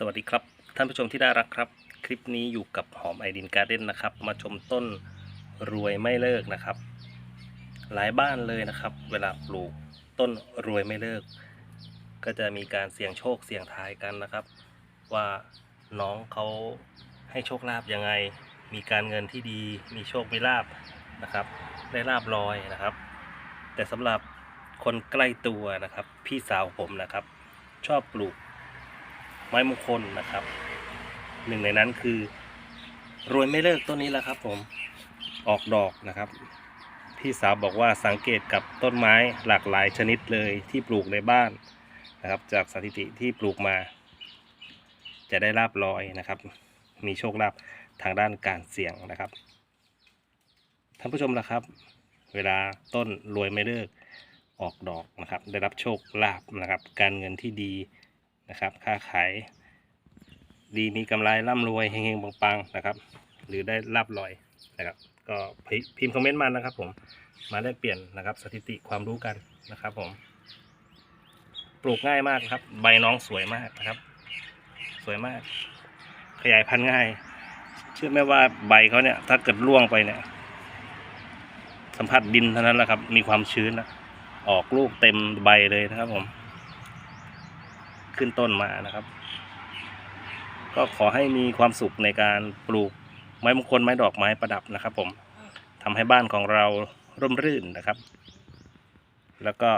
สวัสดีครับ ท่านผู้ชมที่น่ารักครับ คลิปนี้อยู่กับหอมไอดินการ์เด้นนะครับ มาชมต้นรวยไม่เลิกนะครับ หลายบ้านเลยนะครับ เวลาปลูกต้นรวยไม่เลิก ก็จะมีการเสี่ยงโชคเสี่ยงทายกันนะครับ ว่าน้องเขาให้โชคลาภยังไง มีการเงินที่ดี มีโชคมีลาบนะครับ ได้ลาบลอยนะครับ แต่สำหรับคนใกล้ตัวนะครับ พี่สาวผมนะครับ ชอบปลูก ไม้มงคลนะครับ หนึ่งในนั้นคือรวยไม่เลิกต้นนี้แหละครับผมออกดอกนะครับ พี่สาวบอกว่าสังเกตกับต้นไม้หลากหลายชนิดเลยที่ปลูกในบ้านนะครับ จากสถิติที่ปลูกมา จะได้ลาบลอยนะครับ มีโชคลาภทางด้านการเสี่ยงนะครับท่านผู้ชมนะครับ เวลาต้นรวยไม่เลิกออกดอกนะครับ ได้รับโชคลาภนะครับ การเงินที่ดี นะครับ ค้าขาย ดีมีกำไรร่ำรวยเฮงๆปังๆนะครับ หรือได้รับรอยนะครับ ก็พิพิมพ์คอมเมนต์มานะครับ ผมมาได้เปลี่ยนนะครับ สถิติความรู้กันนะครับ ผม ปลูกง่ายมากครับ ใบน้องสวยมากนะครับ สวยมาก ขยายพันธุ์ง่าย เชื่อไหมว่าใบเขาเนี่ย ถ้าเกิดร่วงไปเนี่ย สัมผัสดินเท่านั้นแหละครับ มีความชื้นนะออกลูกเต็มใบเลยนะครับผม ขึ้นต้นมานะครับ ก็ขอให้มีความสุขในการปลูกไม้มงคลไม้ดอกไม้ประดับนะครับ ผมทำให้บ้านของเราร่มรื่นนะครับ แล้วก็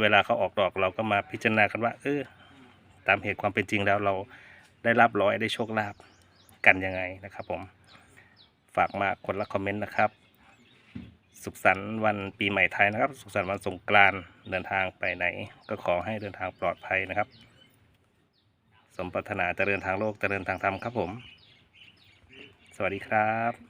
เวลาเขาออกดอกเราก็มาพิจารณากันว่า เออตามเหตุความเป็นจริงแล้วเราได้รับร้อยได้โชคลาภกันยังไงนะครับ ผมฝากมาคนละคอมเมนต์นะครับ สุขสันต์วันปีใหม่ไทยนะครับ สุขสันต์วันสงกรานต์เดินทางไปไหน ก็ขอให้เดินทางปลอดภัยนะครับ สมปรารถนาเจริญทางโลกเจริญทางธรรมครับผม สวัสดีครับ